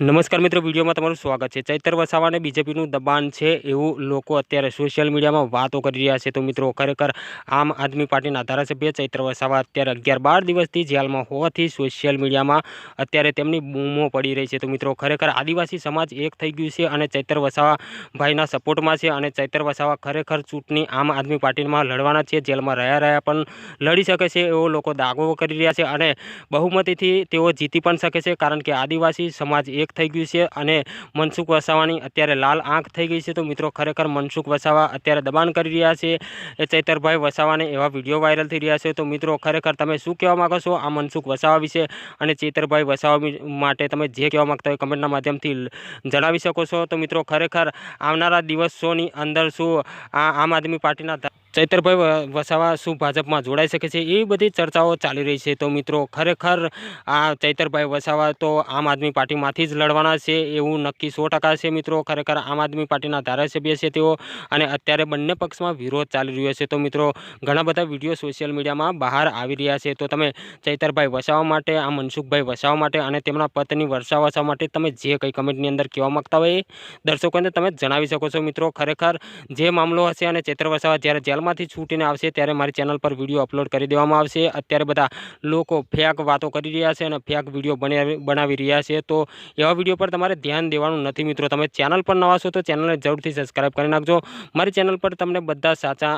નમસ્કાર મિત્રો, વિડીયોમાં તમારું સ્વાગત છે. ચૈતર વસાવાને બીજેપીનું દબાણ છે એવું લોકો અત્યારે સોશિયલ મીડિયામાં વાતો કરી રહ્યા છે. તો મિત્રો, ખરેખર આમ આદમી પાર્ટીના ધારાસભ્ય ચૈત્ર વસાવા અત્યારે અગિયાર બાર દિવસથી જેલમાં હોવાથી સોશિયલ મીડિયામાં અત્યારે તેમની બૂમો પડી રહી છે. તો મિત્રો, ખરેખર આદિવાસી સમાજ એક થઈ ગયું છે અને ચૈતર વસાવા ભાઈના સપોર્ટમાં છે અને ચૈતર વસાવા ખરેખર ચૂંટણી આમ આદમી પાર્ટીમાં લડવાના છે. જેલમાં રહ્યા રહ્યા પણ લડી શકે છે એવો લોકો દાગો કરી રહ્યા છે અને બહુમતીથી તેઓ જીતી પણ શકે છે કારણ કે આદિવાસી સમાજ એક થઈ ગયું છે અને મનસુખ વસાવાની અત્યારે લાલ આંખ થઈ ગઈ છે. તો મિત્રો, ખરેખર મનસુખ વસાવા અત્યારે દબાણ કરી રહ્યા છે. એ ચૈતરભાઈ વસાવાને એવા વીડિયો વાયરલ થઈ રહ્યા છે. તો મિત્રો, ખરેખર તમે શું કહેવા માગો છો આ મનસુખ વસાવા વિશે? અને ચૈતરભાઈ વસાવા માટે તમે જે કહેવા માગતા હોય કમેન્ટના માધ્યમથી જણાવી શકો છો. તો મિત્રો, ખરેખર આવનારા દિવસોની અંદર શું આમ આદમી પાર્ટીના ચૈતરભાઈ વસાવા શું ભાજપમાં જોડાઈ શકે છે? એ બધી ચર્ચાઓ ચાલી રહી છે. તો મિત્રો, ખરેખર આ ચૈતરભાઈ, વસાવા તો આમ આદમી પાર્ટીમાંથી જ લડવાના છે એવું નક્કી સો છે મિત્રો. ખરેખર આમ આદમી પાર્ટીના ધારાસભ્ય છે તેઓ અને અત્યારે બંને પક્ષમાં વિરોધ ચાલી રહ્યો છે. તો મિત્રો, ઘણા બધા વીડિયો સોશિયલ મીડિયામાં બહાર આવી રહ્યા છે. તો તમે ચૈતરભાઈ, વસાવા માટે, આ મનસુખભાઈ, વસાવા માટે અને તેમના પત્ની વર્ષા વસાવા માટે તમે જે કંઈ કમેન્ટની અંદર કહેવા માગતા હોય એ દર્શકોને તમે જણાવી શકો છો મિત્રો. ખરેખર જે મામલો હશે અને ચૈત્ર, વસાવા જ્યારે જેલમાંથી છૂટીને આવશે ત્યારે મારી ચેનલ પર વીડિયો અપલોડ કરી દેવામાં આવશે. અત્યારે બધા લોકો ફેક વાતો કરી રહ્યા છે અને ફેક વીડિયો બનાવી બનાવી રહ્યા છે. તો એવા વીડિયો પર તમારે ધ્યાન દેવાનું નથી મિત્રો. તમે ચેનલ પર નવા છો તો ચેનલને જરૂરથી સબસ્ક્રાઈબ કરી નાખજો. મારી ચેનલ પર તમને બધા સાચા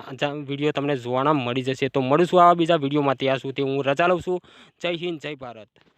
વીડિયો તમને જોવાના મળી જશે. તો મળીશું આવા બીજા વિડીયોમાં. ત્યાં સુધી હું રજા લઉં છું. જય હિન્દ, જય ભારત.